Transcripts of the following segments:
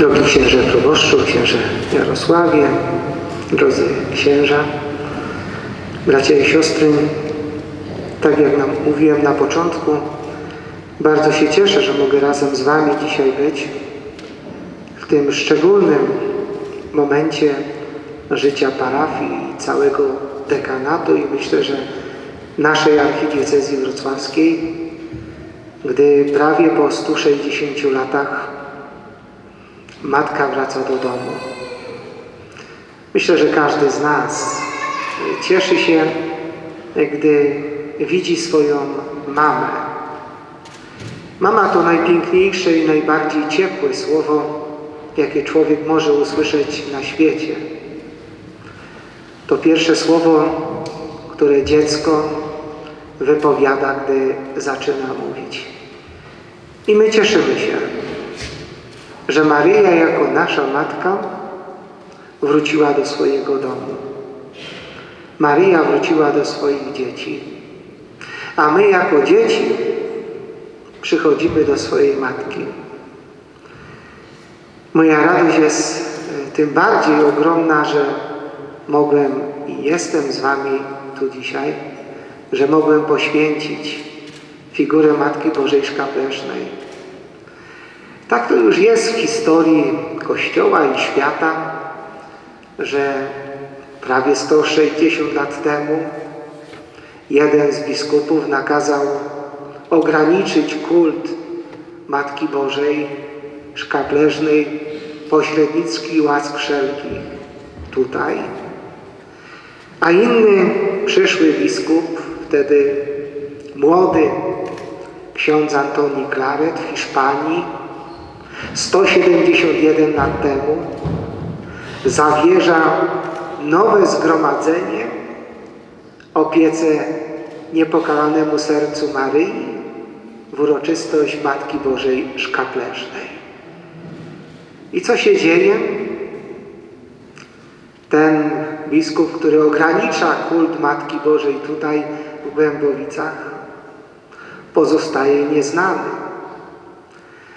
Drogi księże proboszczu, księże Jarosławie, drodzy księża, bracia i siostry, tak jak nam mówiłem na początku, bardzo się cieszę, że mogę razem z Wami dzisiaj być w tym szczególnym momencie życia parafii i całego dekanatu i myślę, że naszej archidiecezji wrocławskiej, gdy prawie po 160 latach matka wraca do domu. Myślę, że każdy z nas cieszy się, gdy widzi swoją mamę. Mama to najpiękniejsze i najbardziej ciepłe słowo, jakie człowiek może usłyszeć na świecie. To pierwsze słowo, które dziecko wypowiada, gdy zaczyna mówić. I my cieszymy się, że Maryja jako nasza matka wróciła do swojego domu. Maryja wróciła do swoich dzieci. A my jako dzieci przychodzimy do swojej matki. Moja radość jest e, tym bardziej ogromna, że mogłem i jestem z Wami tu dzisiaj, że mogłem poświęcić figurę Matki Bożej Szkaplecznej. Tak to już jest w historii Kościoła i świata, że prawie 160 lat temu jeden z biskupów nakazał ograniczyć kult Matki Bożej Szkapleżnej, pośrednicki łask wszelkich tutaj. A inny przyszły biskup, wtedy młody ksiądz Antoni Claret w Hiszpanii, 171 lat temu, zawierza nowe zgromadzenie opiece niepokalanemu sercu Maryi w uroczystość Matki Bożej Szkapleżnej. I co się dzieje? Ten biskup, który ogranicza kult Matki Bożej tutaj w Głębowicach, pozostaje nieznany.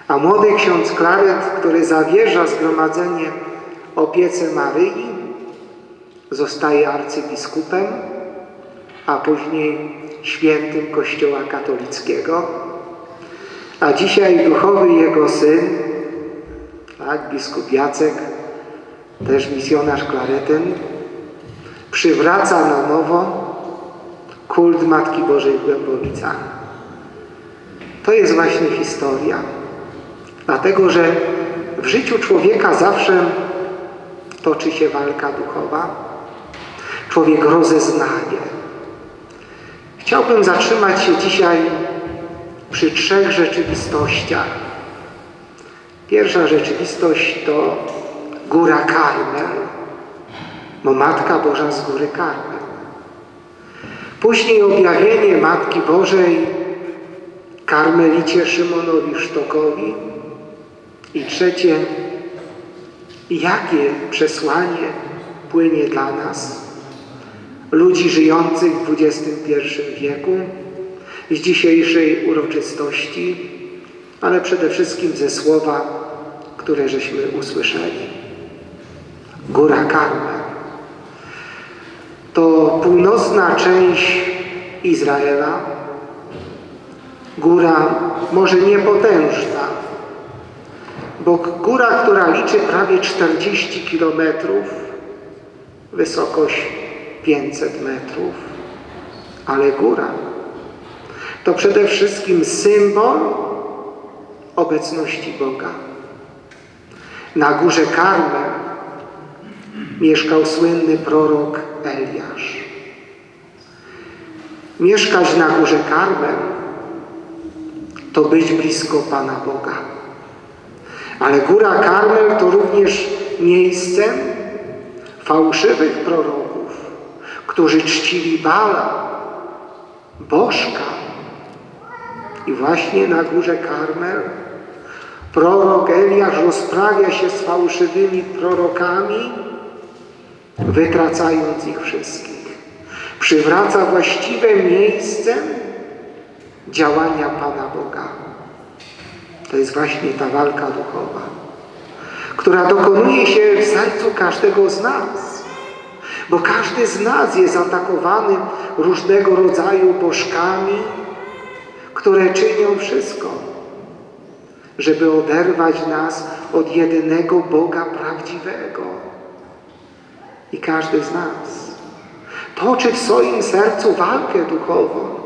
A młody ksiądz Klaret, który zawierza zgromadzenie opiece Maryi, zostaje arcybiskupem, a później świętym Kościoła katolickiego. A dzisiaj duchowy jego syn, tak, biskup Jacek, też misjonarz Klaretyn, przywraca na nowo kult Matki Bożej w Głębowicach. To jest właśnie historia. Dlatego, że w życiu człowieka zawsze toczy się walka duchowa. Człowiek rozeznaje. Chciałbym zatrzymać się dzisiaj przy trzech rzeczywistościach. Pierwsza rzeczywistość to Góra Karmel, bo Matka Boża z Góry Karmel. Później objawienie Matki Bożej karmelicie Szymonowi Sztokowi. I trzecie, jakie przesłanie płynie dla nas, ludzi żyjących w XXI wieku, z dzisiejszej uroczystości, ale przede wszystkim ze słowa, które żeśmy usłyszeli. Góra Karmel to północna część Izraela, góra może niepotężna, bo góra, która liczy prawie 40 kilometrów, wysokość 500 metrów, ale góra to przede wszystkim symbol obecności Boga. Na górze Karmel mieszkał słynny prorok Eliasz. Mieszkać na górze Karmel to być blisko Pana Boga. Ale góra Karmel to również miejsce fałszywych proroków, którzy czcili Bala, Bożka. I właśnie na górze Karmel prorok Eliasz rozprawia się z fałszywymi prorokami, wytracając ich wszystkich. Przywraca właściwe miejsce działania Pana Boga. To jest właśnie ta walka duchowa. która dokonuje się w sercu każdego z nas. Bo każdy z nas jest atakowany różnego rodzaju bożkami, które czynią wszystko, żeby oderwać nas od jedynego Boga prawdziwego. I każdy z nas toczy w swoim sercu walkę duchową.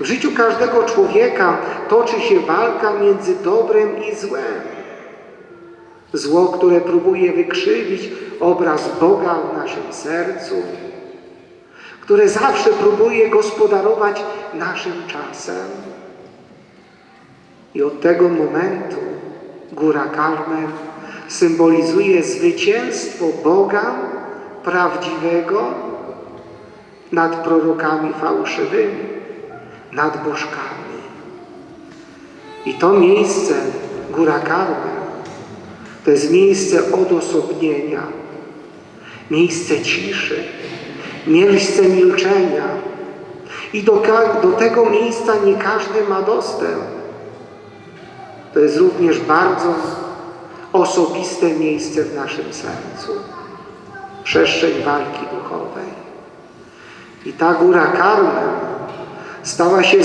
W życiu każdego człowieka toczy się walka między dobrem i złem. Zło, które próbuje wykrzywić obraz Boga w naszym sercu, które zawsze próbuje gospodarować naszym czasem. I od tego momentu Góra Karmel symbolizuje zwycięstwo Boga prawdziwego nad prorokami fałszywymi, nad bożkami. I to miejsce, Góra Karmel, to jest miejsce odosobnienia, miejsce ciszy, miejsce milczenia. I do, do tego miejsca nie każdy ma dostęp. To jest również bardzo osobiste miejsce w naszym sercu. Przestrzeń walki duchowej. I ta góra Karmel stała się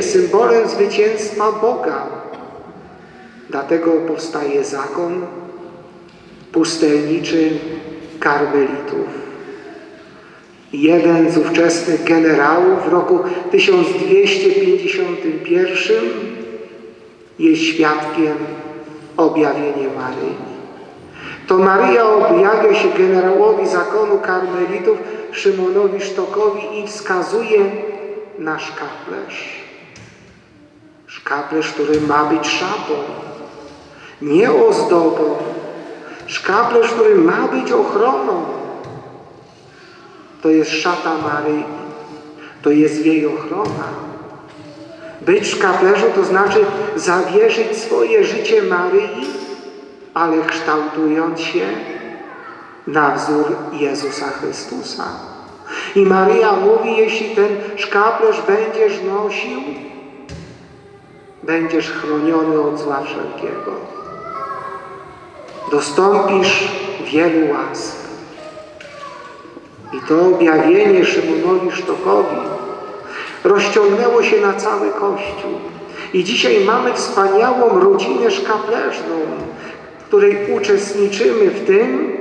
symbolem zwycięstwa Boga. Dlatego powstaje zakon pustelniczy karmelitów. Jeden z ówczesnych generałów w roku 1251 jest świadkiem objawienia Maryi. To Maryja objawia się generałowi zakonu karmelitów Szymonowi Sztokowi i wskazuje na szkaplerz. Szkaplerz, który ma być szatą, nie ozdobą. Szkaplerz, który ma być ochroną. To jest szata Maryi. To jest jej ochrona. Być w szkaplerzu to znaczy zawierzyć swoje życie Maryi, ale kształtując się na wzór Jezusa Chrystusa. I Maryja mówi, jeśli ten szkaplerz będziesz nosił, będziesz chroniony od zła wszelkiego. Dostąpisz wielu łask. I to objawienie Szymonowi Sztokowi rozciągnęło się na cały Kościół. I dzisiaj mamy wspaniałą rodzinę szkapleżną, w której uczestniczymy w tym,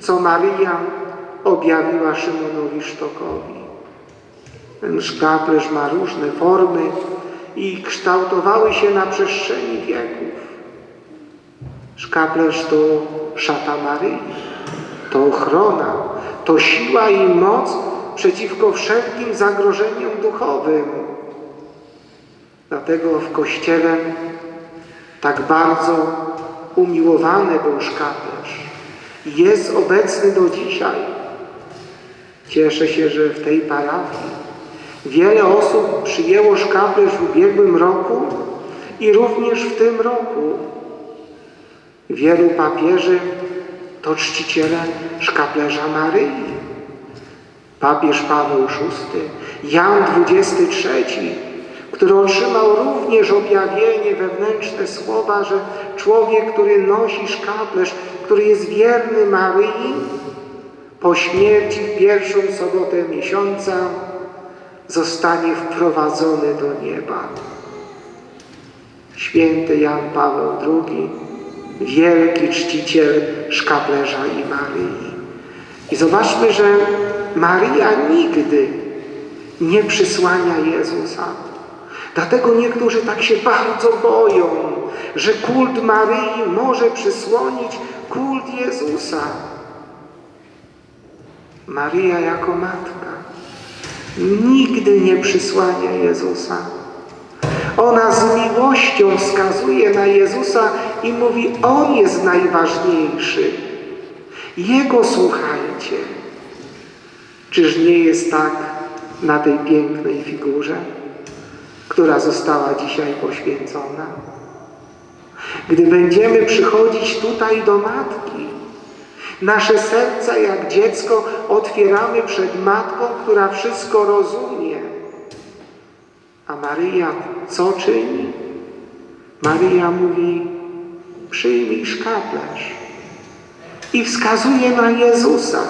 co Maryja objawiła Szymonowi Sztokowi. Ten szkaplerz ma różne formy i kształtowały się na przestrzeni wieków. Szkaplerz to szata Maryi, to ochrona, to siła i moc przeciwko wszelkim zagrożeniom duchowym. Dlatego w Kościele tak bardzo umiłowany był szkaplerz. Jest obecny do dzisiaj. Cieszę się, że w tej parafii wiele osób przyjęło szkaplerz w ubiegłym roku i również w tym roku. Wielu papieży to czciciele szkaplerza Maryi. Papież Paweł VI, Jan XXIII, który otrzymał również objawienie, wewnętrzne słowa, że człowiek, który nosi szkaplerz, który jest wierny Maryi, po śmierci w pierwszą sobotę miesiąca zostanie wprowadzony do nieba. Święty Jan Paweł II, wielki czciciel szkaplerza i Maryi. I zobaczmy, że Maryja nigdy nie przysłania Jezusa. Dlatego niektórzy tak się bardzo boją, że kult Maryi może przysłonić kult Jezusa. Maryja jako matka nigdy nie przysłania Jezusa. Ona z miłością wskazuje na Jezusa i mówi, On jest najważniejszy. Jego słuchajcie. Czyż nie jest tak na tej pięknej figurze, która została dzisiaj poświęcona? Gdy będziemy przychodzić tutaj do Matki, nasze serca jak dziecko otwieramy przed Matką, która wszystko rozumie. A Maryja co czyni? Maryja mówi, przyjmij szkaplerz. I wskazuje na Jezusa.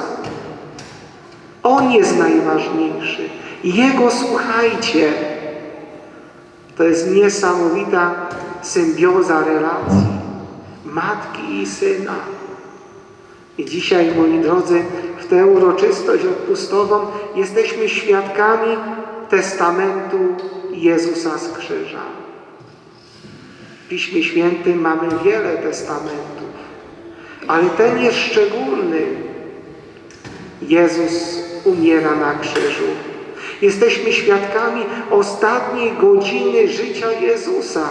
On jest najważniejszy. Jego słuchajcie. To jest niesamowita symbioza relacji matki i syna. I dzisiaj, moi drodzy, w tę uroczystość odpustową jesteśmy świadkami testamentu Jezusa z krzyża. W Piśmie Świętym mamy wiele testamentów, ale ten jest szczególny. Jezus umiera na krzyżu. Jesteśmy świadkami ostatniej godziny życia Jezusa.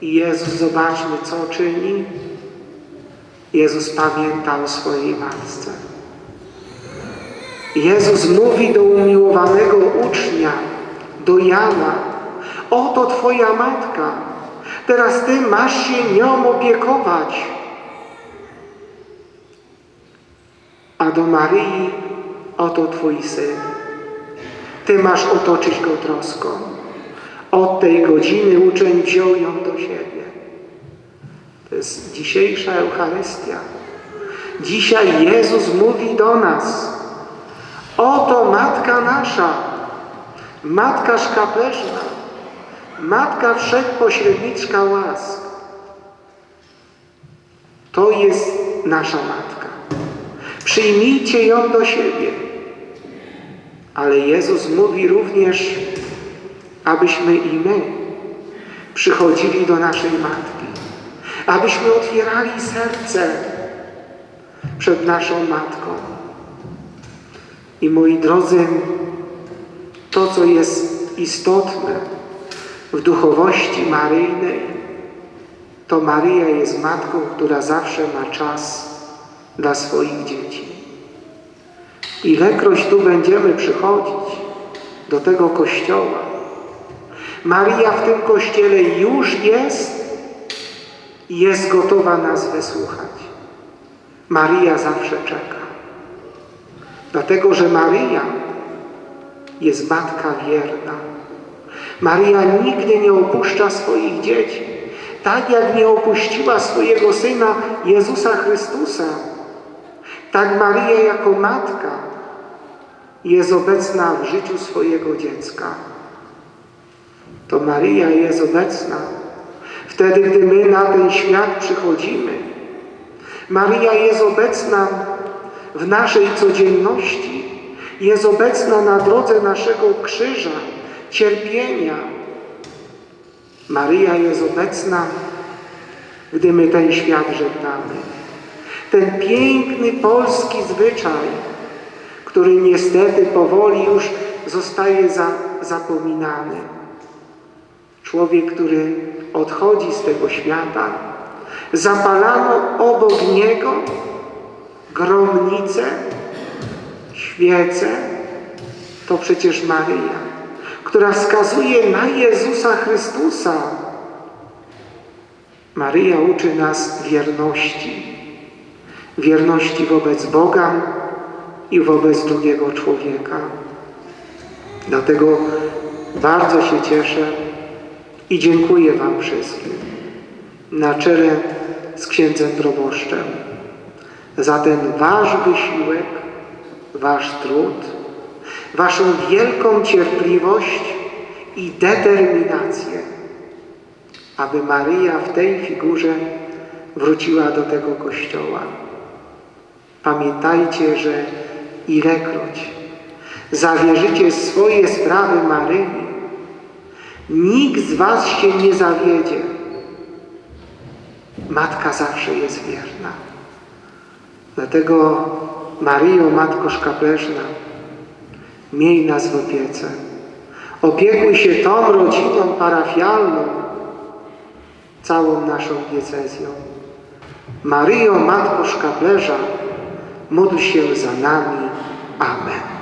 I Jezus, zobaczmy, co czyni. Jezus pamięta o swojej matce. Jezus mówi do umiłowanego ucznia, do Jana, oto Twoja matka, teraz Ty masz się nią opiekować. A do Maryi, oto Twój syn. Ty masz otoczyć go troską. Od tej godziny uczeń wziął ją do siebie. To jest dzisiejsza Eucharystia. Dzisiaj Jezus mówi do nas. Oto Matka nasza, Matka szkapleżna, Matka Wszechpośredniczka łask. To jest nasza Matka. Przyjmijcie ją do siebie. Ale Jezus mówi również, abyśmy i my przychodzili do naszej Matki, abyśmy otwierali serce przed naszą Matką. I moi drodzy, to co jest istotne w duchowości Maryjnej, to Maryja jest Matką, która zawsze ma czas dla swoich dzieci. Ilekroć tu będziemy przychodzić do tego kościoła, Maria w tym kościele już jest i jest gotowa nas wysłuchać. Maria zawsze czeka. Dlatego, że Maria jest matka wierna. Maria nigdy nie opuszcza swoich dzieci. Tak jak nie opuściła swojego Syna Jezusa Chrystusa, tak Maria jako matka jest obecna w życiu swojego dziecka. To Maria jest obecna wtedy, gdy my na ten świat przychodzimy. Maria jest obecna w naszej codzienności, jest obecna na drodze naszego krzyża, cierpienia. Maria jest obecna, gdy my ten świat żegnamy. Ten piękny polski zwyczaj, który niestety powoli już zostaje za, zapominany. Człowiek, który odchodzi z tego świata, zapalano obok niego gromnicę, świecę, to przecież Maryja, która wskazuje na Jezusa Chrystusa. Maryja uczy nas wierności. Wierności wobec Boga i wobec drugiego człowieka. Dlatego bardzo się cieszę i dziękuję Wam wszystkim na czele z księdzem proboszczem za ten Wasz wysiłek, Wasz trud, Waszą wielką cierpliwość i determinację, aby Maryja w tej figurze wróciła do tego Kościoła. Pamiętajcie, że ilekroć zawierzycie swoje sprawy Maryi, nikt z Was się nie zawiedzie. Matka zawsze jest wierna. Dlatego Maryjo, Matko Szkapleżna, miej nas w opiece. Opiekuj się tą rodziną parafialną, całą naszą diecezją. Maryjo, Matko Szkaplerza, módl się za nami. Amen.